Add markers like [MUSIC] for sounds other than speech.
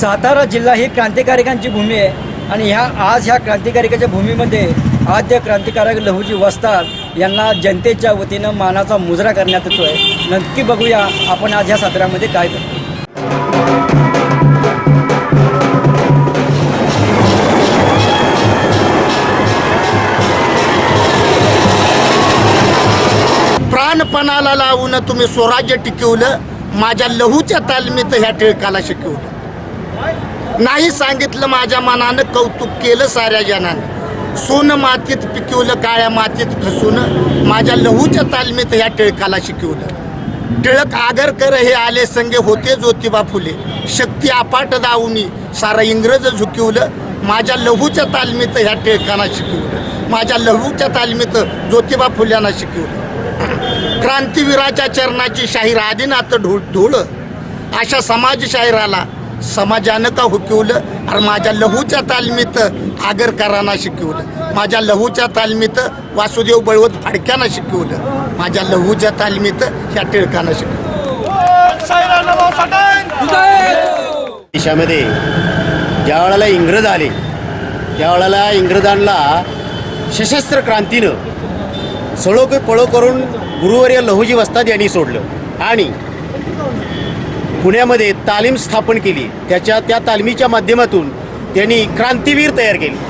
सातारा जिल्हा ही क्रांतिकारिकांची भूमी आहे. आणि ह्या आज ह्या क्रांतिकारिकाच्या भूमीमध्ये आद्य क्रांतिकारक लहूजी वस्ताद यांना जनतेच्या वतीनं मानाचा मुजरा करण्यात येतो आहे नक्की बघूया आपण आज ह्या साताऱ्यामध्ये काय करतो प्राणपणाला लावून तुम्ही स्वराज्य टिकवलं माझ्या लहूच्या तालमीत ह्या टिळकाला शिकवलं. नाही सांगितलं माझ्या मनानं कौतुक केलं साऱ्या जनानं. सोनं मातीत पिकवलं काळ्या मातीत फसून माझ्या लहूच्या तालमीत ह्या टिळकाला शिकवलं. टिळक आगरकर हे आले संगे होते ज्योतिबा फुले. शक्ती अपाट दावूनी सारा इंग्रज झुकवलं. माझ्या लहूच्या तालमीत ह्या टिळकांना शिकवलं. माझ्या लहूच्या तालमीत ज्योतिबा फुल्यांना शिकवलं. [CLEARS THROAT] क्रांतीवीराच्या चरणाची शाहीर आदिनाथ ढोळ धुळ अशा समाजशाहिराला समाजानं का हुकवलं आणि माझ्या लहूच्या तालमीत आगरकरांना शिकवलं. माझ्या लहूच्या तालमीत वासुदेव बळवत फाडक्यांना शिकवलं. माझ्या लहूच्या तालमीत ह्या टिळकांना शिकवलं. देशामध्ये ज्या वेळेला इंग्रज आले त्यावेळेला इंग्रजांना सशस्त्र क्रांतीनं सळो पळो करून गुरुवर्य लहुजी वस्ताद यांनी सोडलं. आणि पुण्यामध्ये तालीम स्थापन केली. त्याच्या त्या तालमीच्या माध्यमातून त्यांनी क्रांतीवीर तयार केले.